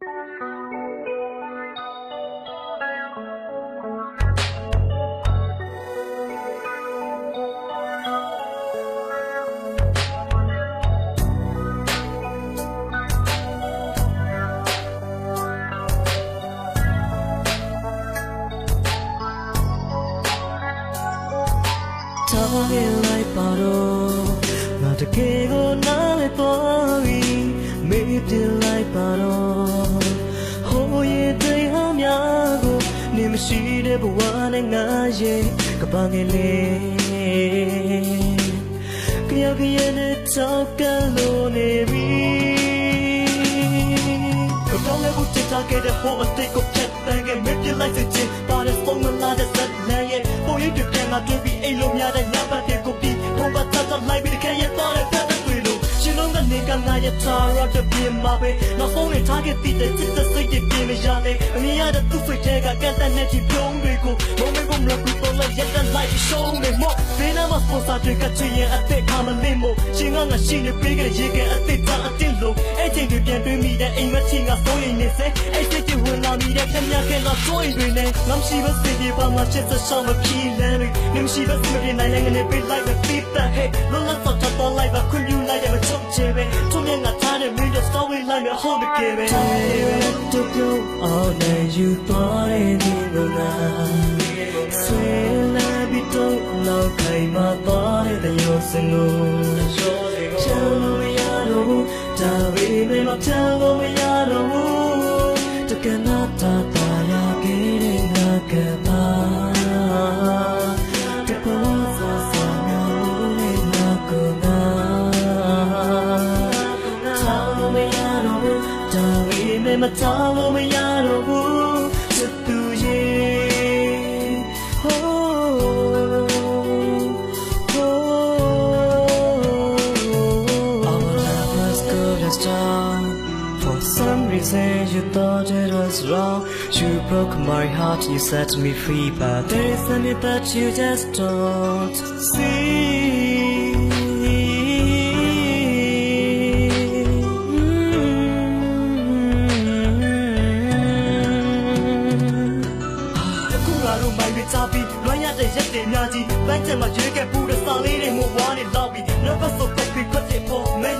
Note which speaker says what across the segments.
Speaker 1: ထားခဲ့လိုက်ပါတော့ငါတကယ်ကိုနားလဲသွားပြီမေးပြလိုက်ပါတော့ မရှိတဲ့ဘဝနဲ့ငါရဲ့ကပန်းငယ်လေးကြောက်ရတဲ့တောက်ကလို့နေပြီကောင်းလည်းဘုချစ်တာခဲ့တဲ့ဟိုအတိတ်ကိုဖြတ်တန်းခဲ့မေးပြလိုက်တဲ့ချင်းပါတဲ့ပုံမလာတဲ့ဇက်လန်ရဲ့ပုံရိပ်တွေပြန်လာခဲ့ပြီးအိမ်လိုများတဲ့ညပတ်တွေကိုပြီးဘုံပါတတ်တတ်လိုက်ပြီးတခဲရဲ့တော့တဲ့ဖက်တဲ့တွေ့လို့ရှင်လုံးကနေကငါရဲ့တာရတဲ့ပြင်မှာပဲ နောက်ဆုံးနဲ့ထားခဲ့တည်တဲ့စစ်သက်စိတ်တွေပြင်မရလေအမြင်ရတဲ့သူ့စိတ်ထဲကကန့်တဲ့နဲ့ချီပြုံးတွေကိုမုံမေကုန်မလို့တော့လိုက်ရက်တဲ့လိုက်ရှုံးနေမော့ဘယ်နာမစပွန်ဆာတွေကချင်ရင်အသက်ခါမလင်းမို့ရှင်ကငါရှိနေပေးကြရေကအသက်တာအတင်းလို့အဲ့ ချိန်တွေပြန်တွေးမိတဲ့အိမ်မချင်ကစိုးရိမ်နေစေအဲ့စိတ်တွေဝင်လာမိတဲ့ခမရခဲကစိုးရိမ်တွေနဲ့ငါမရှိဘဲစိတ်တွေပါမှချစ်စဆောင်မဖြီးလန်းတွေငါမရှိဘဲစိတ်တွေနိုင်လည်းငါနေပေးလိုက်ပဲပြီးတဲ့ hey လောလောဆော့တော့တော့လိုက်ပါခွင့်ပြုလိုက်တယ်မချုပ်ချင်ပဲထုံးမြငါထားတဲ့မင်းတို့ story line နဲ့ hold the game ပဲတူတူ all that you thought it was ဆွေလာပြီးတော့လောက်ခိုင်မာသွားတဲ့ရုပ်စင်ကိုချမ်းလို့မရတော့ဘူး ဒါပေမဲ့မချမ်းလို့မရတော့ဘူးတကယ်နာတာတာရခဲ့တဲ့ငါကပါတပေါ်စာစာငါလို့ငါကိုနာချမ်းလို့မရတော့ဘူး some reason you thought it was wrong You broke my heart, you set me free But there is something that you just don't see အခုငါတို့မိုင်းတွေချပြီးလွမ်းရတဲ့ရက်တွေများကြီးပန်းချင်မှာရွေးခဲ့ပူတဲ့စာလေးတွေမို့ဝါနေလောက်ပြီး Never so quick ခွတ်တဲ့ဖို့မင်း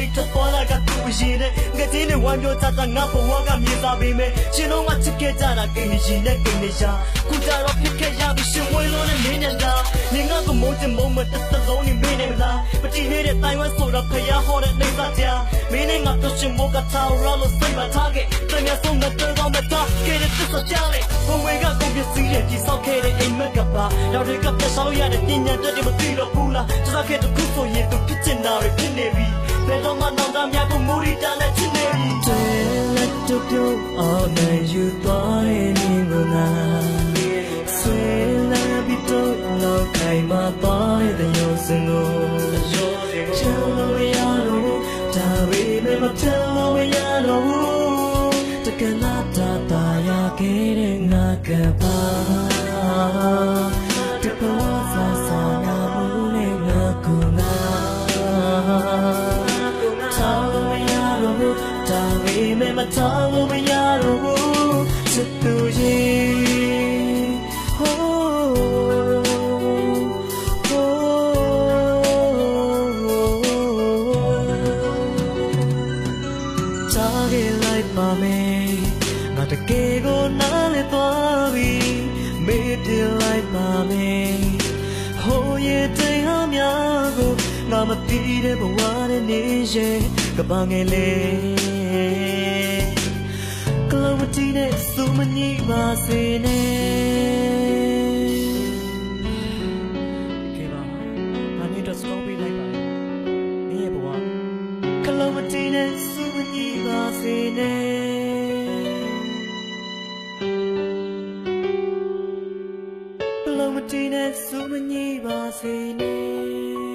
Speaker 1: ထားလိုက်တော့ထပေါ်လာကသူ့ရင်နဲ့ငတင်းနဲ့ဝမ်းပြောတတ်တာငါဘဝကမြေသားပေမဲ့ရှင်တော့ငါချစ်ခဲ့ကြတာကိန်းရှင်နဲ့ကိန်းနေရှာခုကြတော့ဖြစ်ခဲ့ရပြီရှင်ဝဲလို့နဲ့နေနေတာနေငါကမုန်းချင်မုန်းမတက်တလုံးနေမင်းနေမလားမတည်နေတဲ့တိုင်ဝမ်ဆိုတော့ဖျားဟောတဲ့နေသားကြမင်းနဲ့ငါတို့ရှင်မိုးကထားရလို့စိတ်မထားခဲ့တကယ်ဆုံးတော့တော့မထားခဲ့တဲ့သစ္စာကြလေဘဝကကုန်ပစ္စည်းရဲ့ကြီးစောက်ခဲ့တဲ့အိမ်မက်က ပါတော့တွေကပြတ်ဆောင်ရတဲ့ပညာတတ်တွေမသိတော့ဘူးလားတစားခဲ့တဲ့ခုဆိုရင်သူဖြစ်ချင်တာတွေဖြစ်နေပြီဘယ်တော့မှတော့သားများကိုမူရီတာနဲ့ချစ်နေပြီတဲ့လက်တို့ပြုံးအောင်နဲ့ယူသွားတဲ့နေကနာဆွေလာပြီးတော့လောက်ခိုင်မာသွားတဲ့ရုပ်စင်ကိုချမ်းလို့ရတော့ဒါပေမဲ့မချမ်းလို့ရတော့ဘူးတကယ်လာတာတာရခဲ့တဲ့ငါကပါ မဲ့မထောင်းလို့မရတော့ဘူးစတူကြီးထားခဲ့လိုက်ပါမယ်ငါတကယ်ကိုနားလဲသွားပြီမေးပြလိုက်ပါမယ်ဟိုရဲ့တရားများကိုငါမသိတဲ့ဘဝနဲ့နေရဲ့ကပငယ်လေး ကလမတီနဲ့စုမညီပါစေနဲ့ကဲပါငါနေတော့ stop ပေးလိုက်ပါမင်းရဲ့ဘဝကလုံးမတီးနဲ့စူးမညီပါစေနဲ့ကလုံးမတီးနဲ့စူးမညီပါစေနဲ့